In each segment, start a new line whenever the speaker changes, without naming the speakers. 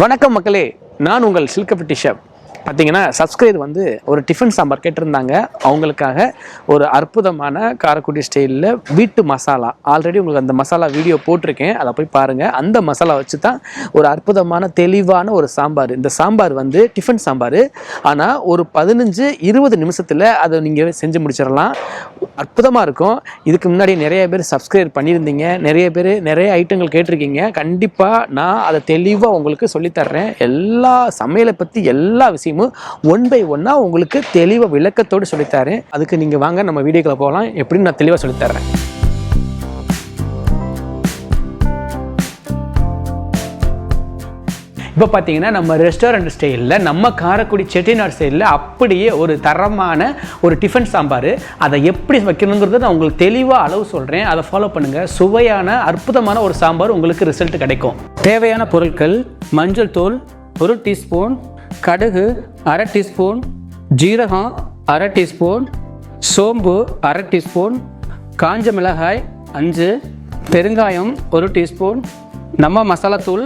வணக்கம் மக்களே நான் உங்கள் சில்கப்பட்டி ஷெஃப். பார்த்தீங்கன்னா சப்ஸ்கிரைப் வந்து ஒரு டிஃபன் சாம்பார் கேட்டிருந்தாங்க. அவங்களுக்காக ஒரு அற்புதமான காரக்குடி ஸ்டைலில் வீட்டு மசாலா. ஆல்ரெடி உங்களுக்கு அந்த மசாலா வீடியோ போட்டிருக்கேன். அதை போய் பாருங்கள் அந்த மசாலா வச்சு தான் ஒரு அற்புதமான தெளிவான ஒரு சாம்பார். இந்த சாம்பார் வந்து டிஃபன் சாம்பார். ஆனால் ஒரு பதினஞ்சு இருபது நிமிஷத்தில் அதை நீங்கள் செஞ்சு முடிச்சிடலாம். அற்புதமாக இருக்கும். இதுக்கு முன்னாடி நிறைய பேர் சப்ஸ்கிரைப் பண்ணியிருந்தீங்க. நிறைய பேர் நிறைய ஐட்டங்கள் கேட்டிருக்கீங்க. கண்டிப்பாக நான் அதை தெளிவாக உங்களுக்கு சொல்லித்தர்றேன் எல்லா சமையலை பற்றி எல்லா விஷயமும் ஒன் பை ஒன்னாக உங்களுக்கு தெளிவாக விளக்கத்தோடு சொல்லித்தாரு அதுக்கு நீங்கள் வாங்க நம்ம வீடியோக்குள்ள போகலாம். எப்படின்னு நான் தெளிவாக சொல்லித்தரேன். இப்போ பார்த்தீங்கன்னா நம்ம ரெஸ்டாரண்ட் ஸ்டைலில் நம்ம காரக்குடி செட்டிநாடு ஸ்டைலில் அப்படியே ஒரு தரமான ஒரு டிஃபன் சாம்பார். அதை எப்படி வைக்கணுங்கிறத நான் உங்களுக்கு தெளிவாக அளவு சொல்கிறேன் அதை ஃபாலோ பண்ணுங்கள் சுவையான அற்புதமான ஒரு சாம்பார் உங்களுக்கு ரிசல்ட் கிடைக்கும். தேவையான பொருட்கள் மஞ்சள் தூள் ஒரு டீஸ்பூன் கடுகு அரை டீஸ்பூன் ஜீரகம் அரை டீஸ்பூன் சோம்பு அரை டீஸ்பூன் காஞ்ச மிளகாய் அஞ்சு. பெருங்காயம் ஒரு டீஸ்பூன். நம்ம மசாலாத்தூள்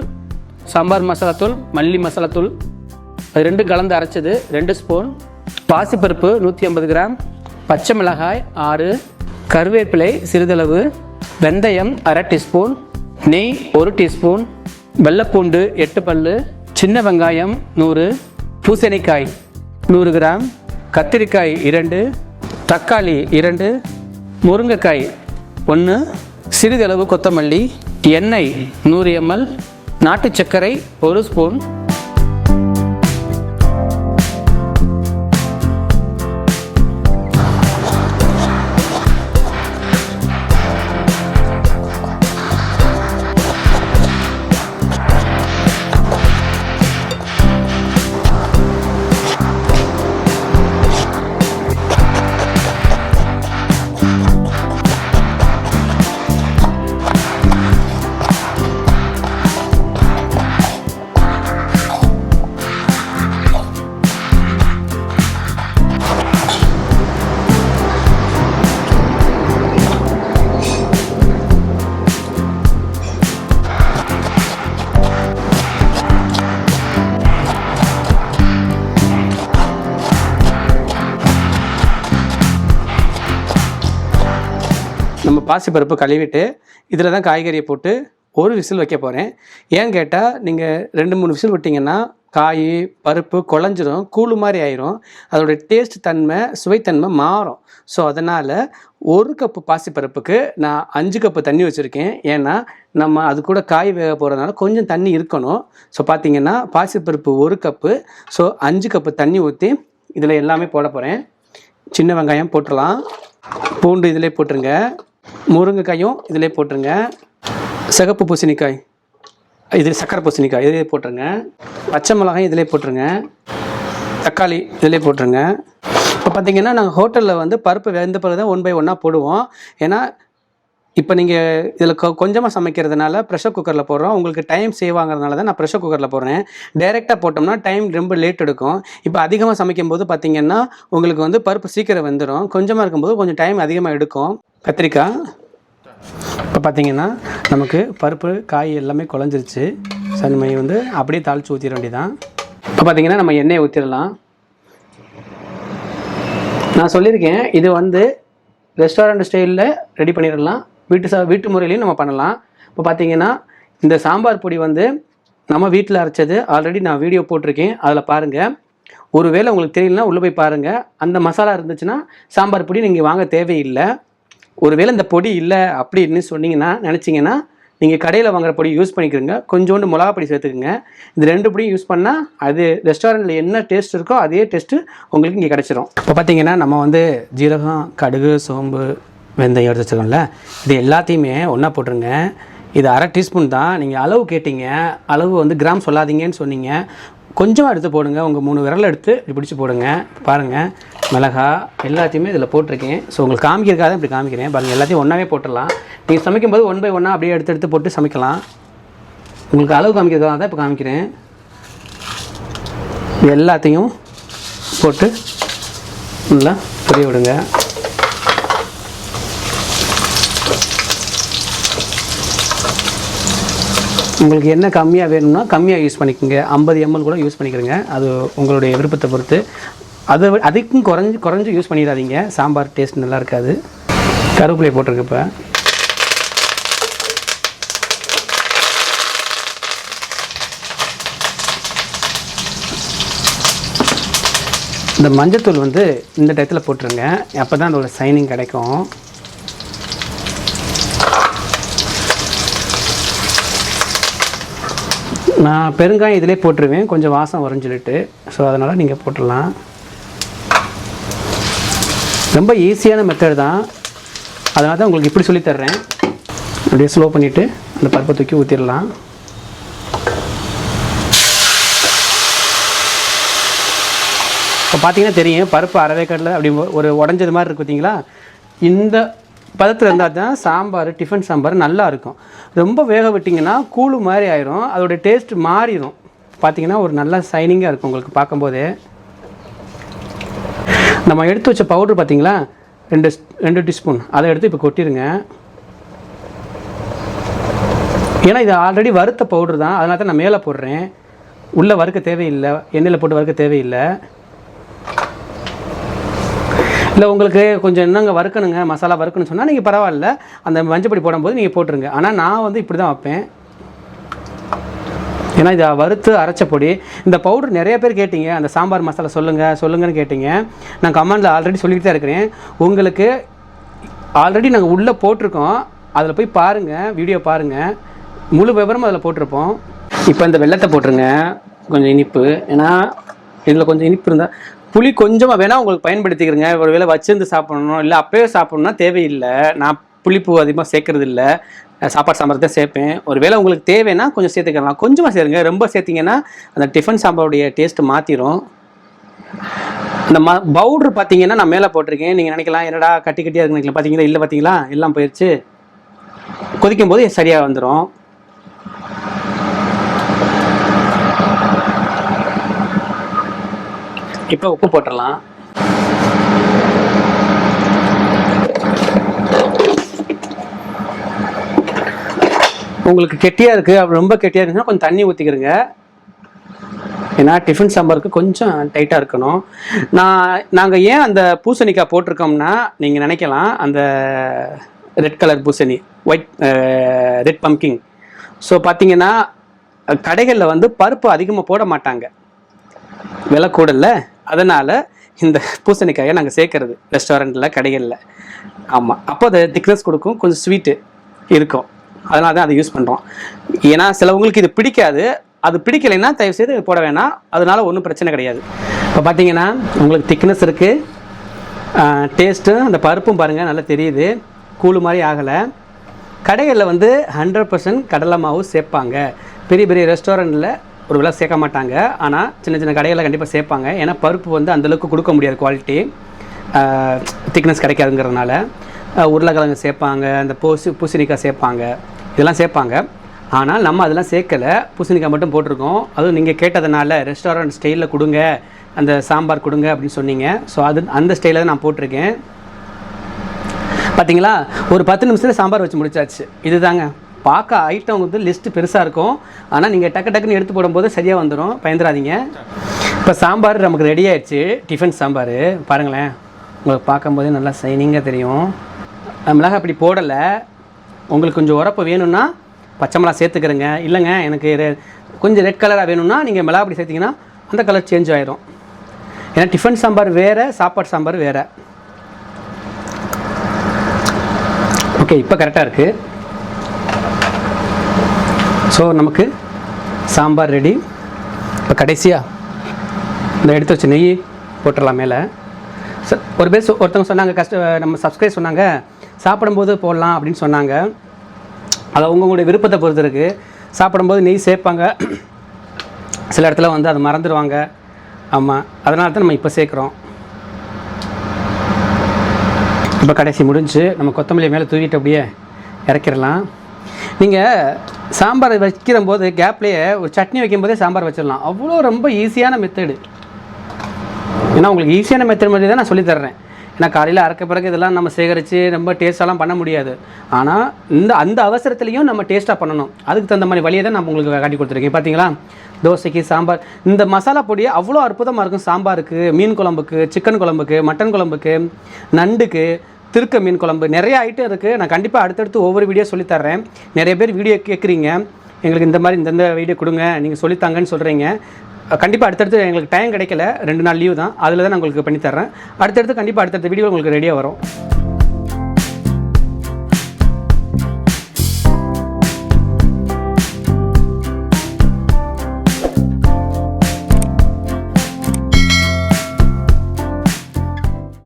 சாம்பார் மசாலாத்தூள் மல்லி மசாலாத்தூள். அது ரெண்டும் கலந்து அரைச்சது. ரெண்டு ஸ்பூன். பாசிப்பருப்பு நூற்றி ஐம்பது கிராம். பச்சை மிளகாய் ஆறு. கருவேப்பிலை சிறிதளவு. வெந்தயம் அரை டீஸ்பூன். நெய் ஒரு டீஸ்பூன். வெள்ளைப்பூண்டு எட்டு பல் சின்ன வெங்காயம் நூறு. பூசணிக்காய் நூறு கிராம் கத்திரிக்காய் இரண்டு தக்காளி இரண்டு முருங்கைக்காய் ஒன்று சிறிதளவு கொத்தமல்லி எண்ணெய் நூறு எம்எல் நாட்டு சர்க்கரை ஒரு ஸ்பூன் பாசிப்பருப்பு கழுவிட்டு இதில் தான் காய்கறியை போட்டு ஒரு விசில் வைக்க போகிறேன் ஏன் கேட்டால் நீங்கள் ரெண்டு மூணு விசில் விட்டிங்கன்னா காய் பருப்பு குழஞ்சிரும் கூழு மாதிரி ஆயிரும். அதோடய டேஸ்ட் தன்மை சுவைத்தன்மை மாறும். ஸோ அதனால் ஒரு கப்பு பாசிப்பருப்புக்கு நான் அஞ்சு கப்பு தண்ணி வச்சுருக்கேன். ஏன்னா நம்ம அது கூட காய் வேக போகிறதுனால கொஞ்சம் தண்ணி இருக்கணும். ஸோ பார்த்தீங்கன்னா பாசிப்பருப்பு ஒரு கப்பு. ஸோ அஞ்சு கப்பு தண்ணி ஊற்றி இதில் எல்லாமே போட போகிறேன் சின்ன வெங்காயம் போட்டுடலாம். பூண்டு இதிலே போட்டுருங்க. முருங்கைக்காயும் இதிலே போட்டுருங்க. சிகப்பு பூசணிக்காய் இது சக்கரை பூசணிக்காய் இதிலே போட்டுருங்க. பச்சை மிளகாய் இதிலே போட்டுருங்க. தக்காளி இதிலே போட்டுருங்க. இப்போ பார்த்தீங்கன்னா நாங்கள் ஹோட்டலில் வந்து பருப்பு வெந்த பிறகு தான் ஒன் பை ஒன்னாக போடுவோம். ஏன்னா இப்போ நீங்கள் இதில் கொ கொஞ்சமாக சமைக்கிறதுனால ப்ரெஷர் குக்கரில் போடுறோம். உங்களுக்கு டைம் சேவ் ஆகிறதுனால தான் நான் ப்ரெஷர் குக்கரில் போடுறேன். டைரெக்டாக போட்டோம்னா டைம் ரொம்ப லேட் எடுக்கும். இப்போ அதிகமாக சமைக்கும் போது உங்களுக்கு வந்து பருப்பு சீக்கிரம் வெந்துடும் கொஞ்சமாக இருக்கும்போது கொஞ்சம் டைம் அதிகமாக எடுக்கும். கத்திரிக்காய். இப்போ பார்த்தீங்கன்னா நமக்கு பருப்பு காய் எல்லாமே குழஞ்சிருச்சு. ஸோ வந்து அப்படியே தாளித்து ஊற்றிட வேண்டியதான் இப்போ பார்த்தீங்கன்னா நம்ம எண்ணெயை ஊற்றிடலாம் நான் சொல்லியிருக்கேன் இது வந்து ரெஸ்டாரண்ட் ஸ்டைலில் ரெடி பண்ணிடலாம். வீட்டு சா வீட்டு முறையிலையும் நம்ம பண்ணலாம். இப்போ பார்த்தீங்கன்னா இந்த சாம்பார் பொடி வந்து நம்ம வீட்டில் அரைச்சது ஆல்ரெடி நான் வீடியோ போட்டிருக்கேன். அதில் பாருங்கள் ஒருவேளை உங்களுக்கு தெரியலனா உள்ளே போய் பாருங்கள் அந்த மசாலா இருந்துச்சுன்னா சாம்பார் பொடி நீங்கள் வாங்க தேவையில்லை. ஒருவேளை இந்த பொடி இல்லை அப்படின்னு சொன்னீங்கன்னா நினச்சிங்கன்னா நீங்கள் கடையில் வாங்குற பொடி யூஸ் பண்ணிக்கிறங்க. கொஞ்சோண்டு மிளகா பொடி சேர்த்துக்குங்க. இந்த ரெண்டு பொடியும் யூஸ் பண்ணால் அது ரெஸ்டாரண்ட்டில் என்ன டேஸ்ட் இருக்கோ அதே டேஸ்ட்டு உங்களுக்கு இங்கே கிடச்சிரும். இப்போ பார்த்தீங்கன்னா நம்ம வந்து ஜீரகம் கடுகு சோம்பு வெந்தயம் எடுத்து வச்சுருக்கோம்ல. இது எல்லாத்தையுமே ஒன்றா போட்டுருங்க. இது அரை டீஸ்பூன் தான். நீங்கள் அளவு கேட்டிங்க. அளவு வந்து கிராம் சொல்லாதீங்கன்னு சொன்னீங்க. கொஞ்சமாக எடுத்து போடுங்க. உங்கள் மூணு விரல் எடுத்து இப்படி பிடிச்சி போடுங்க. பாருங்கள் மிளகா எல்லாத்தையுமே இதில் போட்டிருக்கேன். ஸோ உங்களுக்கு காமிக்கிறதுக்காக தான் இப்படி காமிக்கிறேன். பாருங்கள் எல்லாத்தையும் ஒன்றாவே போட்டுடலாம். நீங்கள் சமைக்கும்போது ஒன் பை ஒன்னாக அப்படியே எடுத்து எடுத்து போட்டு சமைக்கலாம். உங்களுக்கு அளவு காமிக்கிறதுக்காக தான் இப்போ காமிக்கிறேன். எல்லாத்தையும் போட்டு நல்லா புரிய விடுங்க. உங்களுக்கு என்ன கம்மியாக வேணும்னா கம்மியாக யூஸ் பண்ணிக்கோங்க. ஐம்பது எம்எல் கூட யூஸ் பண்ணிக்கிறங்க. அது உங்களுடைய விருப்பத்தை பொறுத்து. அதை விட- அதுக்கும் குறைஞ்சி குறைஞ்சி யூஸ் பண்ணிடாதீங்க. சாம்பார் டேஸ்ட் நல்லா இருக்காது. கருவேப்பிலையை போட்டிருக்கு இப்போ. இந்த மஞ்சத்தூள் வந்து இந்த டயத்தில் போட்டுருங்க. அப்போ தான் அதோட சைனிங் கிடைக்கும். நான் பெருங்காயம் இதிலே போட்டுருவேன். கொஞ்சம் வாசம் வரும்னு சொல்லிட்டு. ஸோ அதனால் நீங்கள் போட்டுடலாம். ரொம்ப ஈஸியான மெத்தட் தான். அதனால தான் உங்களுக்கு இப்படி சொல்லித் தர்றேன். அப்படியே ஸ்லோ பண்ணிவிட்டு அந்த பருப்பை தூக்கி ஊற்றிடலாம் இப்போ பார்த்தீங்கன்னா தெரியும் பருப்பு அறவே கடலை அப்படி ஒரு உடஞ்சது மாதிரி இருக்கு பார்த்தீங்களா இந்த பதத்தில் இருந்தால் தான் சாம்பார் டிஃபன் சாம்பார் நல்லா இருக்கும். ரொம்ப வேக விட்டிங்கன்னா கூழு மாதிரி ஆயிரும். அதோட டேஸ்ட் மாறிடும் பார்த்தீங்கன்னா ஒரு நல்ல சைனிங்காக இருக்கும் உங்களுக்கு பார்க்கும்போதே. நம்ம எடுத்து வச்ச பவுடர் பார்த்தீங்களா ரெண்டு ஸ்- ரெண்டு டீஸ்பூன் அதை எடுத்து இப்போ கொட்டிடுங்க ஏன்னா இது ஆல்ரெடி வறுத்த பவுடர் தான். அதனால தான் நான் மேலே போடுறேன். உள்ளே வறுக்க தேவையில்லை. எண்ணெயில் போட்டு வறுக்க தேவையில்லை. இல்லை உங்களுக்கு கொஞ்சம் என்னங்க வறுக்கணுங்க? மசாலா வறுக்கணும்னு சொன்னால் நீங்கள் பரவாயில்ல. அந்த மஞ்சப்பொடி போடும்போது நீங்கள் போட்டுருங்க. ஆனால் நான் வந்து இப்படி தான் வைப்பேன். ஏன்னா இது வறுத்து அரைச்ச பொடி. இந்த பவுடர் நிறைய பேர் கேட்டீங்க. அந்த சாம்பார் மசாலா சொல்லுங்கள் சொல்லுங்கன்னு கேட்டீங்க. நான் கமெண்டில் ஆல்ரெடி சொல்லிட்டு தான் இருக்கிறேன். உங்களுக்கு ஆல்ரெடி நாங்கள் உள்ளே போட்டிருக்கோம். அதில் போய் பாருங்கள் வீடியோ பாருங்கள் முழு விவரமும் அதில் போட்டிருப்போம். இப்போ இந்த வெள்ளத்தை போட்டுருங்க. கொஞ்சம் இனிப்பு. ஏன்னா இதில் கொஞ்சம் இனிப்பு இருந்தால் புளி கொஞ்சமாக வேணால் உங்களுக்கு பயன்படுத்திக்கிறங்க. ஒரு வேளை வச்சிருந்து சாப்பிடணும். இல்லை அப்பயே சாப்பிடணும்னா தேவையில்லை. நான் புளிப்பு அதிகமாக சேர்க்கறது இல்லை சாப்பாடு சாம்பார் தான் சேர்ப்பேன். ஒரு வேளை உங்களுக்கு தேவைன்னா கொஞ்சம் சேர்த்துக்கலாம். கொஞ்சமாக சேருங்க. ரொம்ப சேர்த்திங்கன்னா அந்த டிஃபன் சாம்பாருடைய டேஸ்ட்டு மாற்றிடும் அந்த ம பவுட்ரு பார்த்தீங்கன்னா நான் மேலே போட்டிருக்கேன். நீங்கள் நினைக்கலாம் என்னடா கட்டி கட்டியாக இருக்குன்னு நினைக்கலாம் பார்த்தீங்களா இல்லை பார்த்தீங்களா எல்லாம் போயிடுச்சு கொதிக்கும் போது சரியாக வந்துடும் இப்போ உப்பு போட்டுடலாம் உங்களுக்கு கெட்டியாக இருக்குது அப்படி ரொம்ப கெட்டியாக இருக்குன்னா கொஞ்சம் தண்ணி ஊற்றிக்கிறங்க ஏன்னா டிஃபன் சாம்பாருக்கு கொஞ்சம் டைட்டாக இருக்கணும். நான் நாங்கள் ஏன் அந்த பூசணிக்காய் போட்டிருக்கோம்னா நீங்கள் நினைக்கலாம் அந்த ரெட் கலர் பூசணி ஒயிட் ரெட் பம்கிங் ஸோ பார்த்தீங்கன்னா கடைகளில் வந்து பருப்பு அதிகமாக போட மாட்டாங்க. விலை கூடல அதனால் இந்த பூசணிக்காயை நாங்கள் சேர்க்கறது ரெஸ்டாரண்ட்டில் கடைகளில். ஆமாம் அப்போ அது திக்னஸ் கொடுக்கும் கொஞ்சம் ஸ்வீட்டு இருக்கும். அதனால தான் அதை யூஸ் பண்ணுறோம் ஏன்னா சிலவங்களுக்கு இது பிடிக்காது. அது பிடிக்கலைன்னா தயவு செய்து போட வேணாம். அதனால ஒன்றும் பிரச்சனை கிடையாது. இப்போ பார்த்தீங்கன்னா உங்களுக்கு திக்னஸ் இருக்குது டேஸ்ட்டும் அந்த பருப்பும் பாருங்கள் நல்லா தெரியுது. கூழு மாதிரி ஆகலை. கடைகளில் வந்து ஹண்ட்ரட் பர்சன்ட் கடலை மாவு சேர்ப்பாங்க. பெரிய பெரிய ரெஸ்டாரண்ட்டில் ஒரு விலை சேர்க்க மாட்டாங்க. ஆனால் சின்ன சின்ன கடைகளில் கண்டிப்பாக சேர்ப்பாங்க. ஏன்னா பருப்பு வந்து அந்தளவுக்கு கொடுக்க முடியாது குவாலிட்டி திக்னஸ் கிடைக்காதுங்கிறதுனால. உருளைக்கிழங்கு சேர்ப்பாங்க அந்த பூசி பூசணிக்காய் சேர்ப்பாங்க. இதெல்லாம் சேர்ப்பாங்க. ஆனால் நம்ம அதெல்லாம் சேர்க்கலை. பூசணிக்காய் மட்டும் போட்டிருக்கோம். அதுவும் நீங்கள் கேட்டதுனால ரெஸ்டாரண்ட் ஸ்டைலில் கொடுங்க அந்த சாம்பார் கொடுங்க அப்படின்னு சொன்னீங்க. ஸோ அது அந்த ஸ்டைலில் நான் போட்டிருக்கேன். பார்த்தீங்களா ஒரு பத்து நிமிஷத்தில் சாம்பார் வச்சு முடிச்சாச்சு. இதுதாங்க. பார்க்க ஐட்டம் வந்து லிஸ்ட்டு பெருசாக இருக்கும். ஆனால் நீங்கள் டக்கு டக்குன்னு எடுத்து போடும்போது சரியாக வந்துடும் பயந்துடாதீங்க. இப்போ சாம்பார் நமக்கு ரெடி ஆயிடுச்சு. டிஃபன் சாம்பார். பாருங்களேன். உங்களுக்கு பார்க்கும்போதே நல்லா சைனிங்காக தெரியும். மிளகா மிளகாய் அப்படி போடலை. உங்களுக்கு கொஞ்சம் உரப்பு வேணும்னா பச்சை மிளகா சேர்த்துக்கிறேங்க. இல்லைங்க எனக்கு ரெ- கொஞ்சம் ரெட் கலராக வேணும்னா நீங்கள் மிளகா அப்படி சேர்த்திங்கன்னா அந்த கலர் சேஞ்ச் ஆகிடும் ஏன்னா டிஃபன் சாம்பார் வேறு சாப்பாடு சாம்பார் வேறு. ஓகே இப்போ கரெக்டாக இருக்குது ஸோ நமக்கு சாம்பார் ரெடி இப்போ கடைசியாக இந்த எடுத்து வச்ச நெய் போட்டுடலாம் மேலே. ஒரு பேர் ஒருத்தவங்க சொன்னாங்க கஷ்ட நம்ம சப்ஸ்கிரைப் சொன்னாங்க சாப்பிடும்போது போடலாம் அப்படின்னு சொன்னாங்க. அது அவங்கவுங்களுடைய விருப்பத்தை பொறுத்து இருக்குது சாப்பிடும்போது நெய் சேர்ப்பாங்க. சில இடத்துல வந்து அதை மறந்துடுவாங்க ஆமாம் அதனால தான் நம்ம இப்போ சேர்க்குறோம். இப்போ கடைசி முடிஞ்சு நம்ம கொத்தமல்லி மேலே தூக்கிட்டு அப்படியே இறக்கிடலாம். நீங்கள் சாம்பார் வைக்கிற போது கேப்லேயே ஒரு சட்னி வைக்கும்போதே சாம்பார் வச்சிடலாம். அவ்வளோ ரொம்ப ஈஸியான மெத்தடு ஏன்னா உங்களுக்கு ஈஸியான மெத்தட் மாதிரி தான் நான் சொல்லித் தர்றேன். ஏன்னா காலையில் அறக்க பிறகு இதெல்லாம் நம்ம சேகரித்து ரொம்ப டேஸ்டாலாம் பண்ண முடியாது. ஆனால் இந்த அந்த அவசரத்துலேயும் நம்ம டேஸ்ட்டாக பண்ணணும். அதுக்கு தகுந்த மாதிரி வழியை தான் நான் உங்களுக்கு காட்டி கொடுத்துருக்கேன். பார்த்தீங்களா தோசைக்கு சாம்பார். இந்த மசாலா பொடி அவ்வளோ அற்புதமாக இருக்கும். சாம்பாருக்கு மீன் குழம்புக்கு சிக்கன் குழம்புக்கு மட்டன் குழம்புக்கு நண்டுக்கு திருக்க மீன் குழம்பு. நிறைய ஐட்டம் இருக்குது நான் கண்டிப்பாக அடுத்தடுத்து ஒவ்வொரு வீடியோ சொல்லித்தர்றேன் நிறைய பேர் வீடியோ கேட்குறீங்க எங்களுக்கு இந்த மாதிரி இந்தந்த வீடியோ கொடுங்க. நீங்கள் சொல்லித்தாங்கன்னு சொல்கிறீங்க கண்டிப்பாக அடுத்தடுத்து எங்களுக்கு டைம் கிடைக்கல. ரெண்டு நாள் லீவ் தான். அதில் தான் நான் உங்களுக்கு பண்ணித்தர்றேன் அடுத்தடுத்து கண்டிப்பாக அடுத்தடுத்த வீடியோ உங்களுக்கு ரெடியாக வரும்.